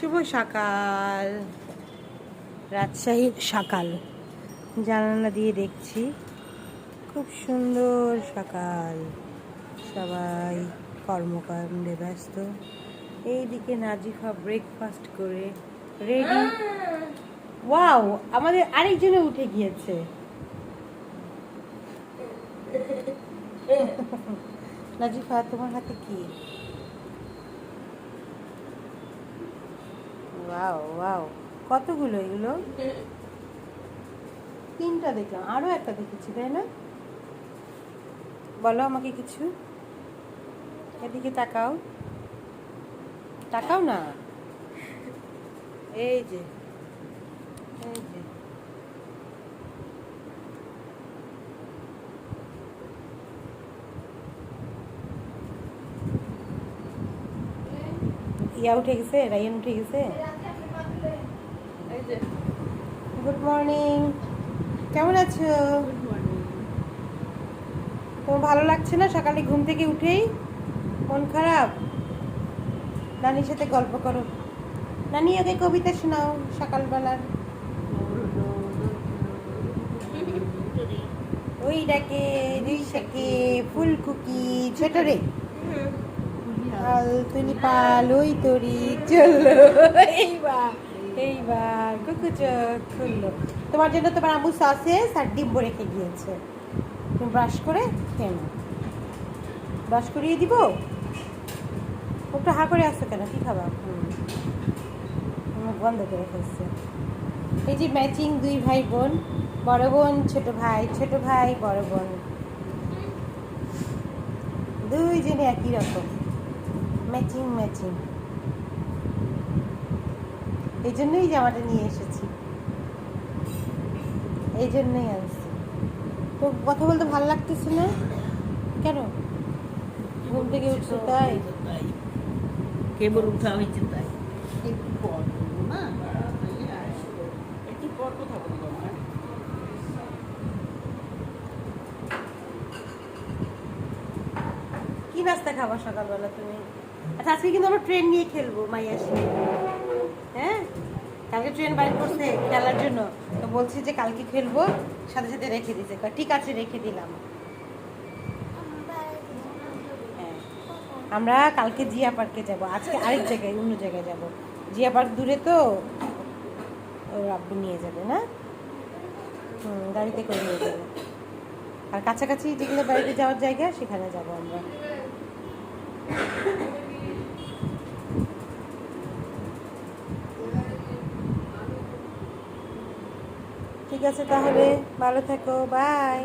শুভ সকাল। রাজশাহীর সকাল। জানালা দিয়ে দেখছি। খুব সুন্দর সকাল। সবাই কর্মকাণ্ডে ব্যস্ত। এইদিকে নাজিফা ব্রেকফাস্ট করে রেডি ওয়াও আমাদের আরেকজনে উঠে গিয়েছে। নাজিফা, তোমার হাতে কি? ওয়াও ওয়াও কতগুলো এগুলো? তিনটা দেখলাম। আরও একটা দেখেছি, তাই না? বলো আমাকে কিছু। এদিকে তাকাও। তাকাও না। এই যে। ইয়া উঠে গেছে, রায়ান উঠে গেছে? গুড মর্নিং কেমন আছো? তোমার ভালো লাগছে না? সকালে ঘুম থেকে উঠেই মন খারাপ? নানির সাথে গল্প করো। নানি ওকে কবিতা শোনাও সকালবেলার। ওই ডাকে রিসাকে ফুলকুকি ছোট রে। পাল তুলি পাল ওই তরি চলল এইবার। এইবার কুকু খুললো। তোমার জন্য তোমার আম্মু সসেস আর ডিম্বো রেখে গিয়েছে। তুমি ব্রাশ করে খেয়ে নাও। ব্রাশ করিয়ে দিব? ওটা হা করে আসছো কেন? কি খাবা। বন্ধ করে ফেলছে। এই যে ম্যাচিং দুই ভাই বোন, বড় বোন, ছোট ভাই ছোট ভাই, বড় বোন। দুইজনে একই রকম। ম্যাচিং ম্যাচিং এই জন্যই জামাটা নিয়ে এসেছি। এই জন্যই আনছি তো কথা বলতে ভালো লাগতেছে না? কেন? ঘুম থেকে উঠছো তাই? কেবল উঠা হয়েছে তাই। একটু পর বলব না? একটু পর কথা বলব কি নাস্তা খাবা সকালবেলা তুমি? আচ্ছা আজকে কিন্তু আমরা ট্রেন নিয়ে খেলব মাইয়ার সাথে হ্যাঁ? কালকে ট্রেন বাইর করছে খেলার জন্য। তো বলছি যে কালকে খেলব, সাথে সাথে রেখে দিছে ঠিক আছে, রেখে দিলাম। হ্যাঁ। আমরা কালকে জিয়া পার্কে যাব। আজকে আরেক জায়গায়, অন্য জায়গায় যাব। জিয়া পার্ক দূরে তো ওর আব্বু নিয়ে যাবে, না? হুম, গাড়িতে করে নিয়ে যাবে। আর কাছাকাছি যেগুলো বাড়িতে যাওয়ার জায়গা, সেখানে যাব আমরা। ঠিক আছে তাহলে ভালো থেকো বাই